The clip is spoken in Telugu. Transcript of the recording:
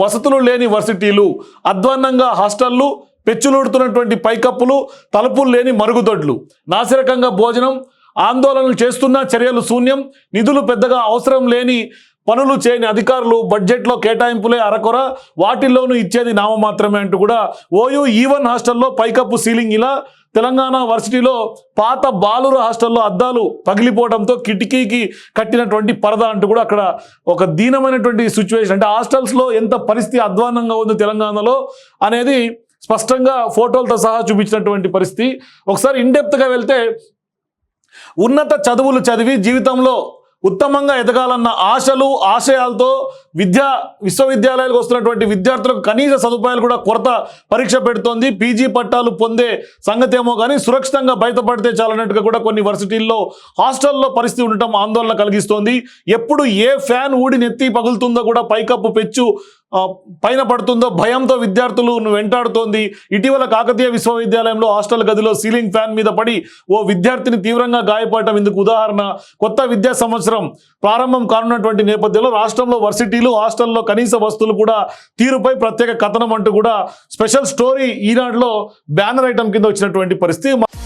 వసతులు లేని వర్సిటీలు అధ్వాన్నంగా హాస్టళ్ళు పెచ్చులుడుతున్నటువంటి పైకప్పులు తలుపులు లేని మరుగుదొడ్లు. నాసిరకంగా భోజనం ఆందోళనలు చేస్తున్న చర్యలు శూన్యం నిధులు పెద్దగా అవసరం లేని పనులు చేయని అధికారులు బడ్జెట్లో కేటాయింపులే అరకొర వాటిల్లోనూ ఇచ్చేది నామ మాత్రమే అంటూ కూడా ఓయూ ఈవన్ హాస్టల్లో పైకప్పు సీలింగ్ ఇలా తెలంగాణ వర్సిటీలో పాత బాలుర హాస్టల్లో అద్దాలు పగిలిపోవడంతో కిటికీకి కట్టినటువంటి పరద అంటూ కూడా అక్కడ ఒక దీనమైనటువంటి సిచ్యువేషన్ అంటే హాస్టల్స్లో ఎంత పరిస్థితి అధ్వానంగా ఉంది తెలంగాణలో అనేది స్పష్టంగా ఫోటోలతో సహా చూపించినటువంటి పరిస్థితి. ఒకసారి ఇండెప్త్గా వెళ్తే ఉన్నత చదువులు చదివి జీవితంలో ఉత్తమంగా ఎదగాలన్న ఆశలు ఆశయాలతో విద్యా విశ్వవిద్యాలయాలకు వస్తున్నటువంటి విద్యార్థులకు కనీస సదుపాయాలు కూడా కొరత పరీక్ష పెడుతోంది. పీజీ పట్టాలు పొందే సంగతి ఏమో కానీ సురక్షితంగా బయటపడితే చాలన్నట్టుగా కూడా కొన్ని వర్సిటీల్లో హాస్టల్లో పరిస్థితి ఉండటం ఆందోళన కలిగిస్తోంది. ఎప్పుడు ఏ ఫ్యాన్ ఊడి నెత్తి పగులుతుందో కూడా పైకప్పు పెచ్చు పైన పడుతుందో భయంతో విద్యార్థులు వెంటాడుతోంది. ఇటీవల కాకతీయ విశ్వవిద్యాలయంలో హాస్టల్ గదిలో సీలింగ్ ఫ్యాన్ మీద పడి ఓ విద్యార్థిని తీవ్రంగా గాయపడటం ఇందుకు ఉదాహరణ. కొత్త విద్యా సంవత్సరం ప్రారంభం కానున్నటువంటి నేపథ్యంలో రాష్ట్రంలో వర్సిటీలు హాస్టల్లో కనీస వస్తువులు కూడా తీరుపై ప్రత్యేక కథనం అంటూ కూడా స్పెషల్ స్టోరీ ఈనాడులో బ్యానర్ ఐటమ్ కింద వచ్చినటువంటి పరిస్థితి.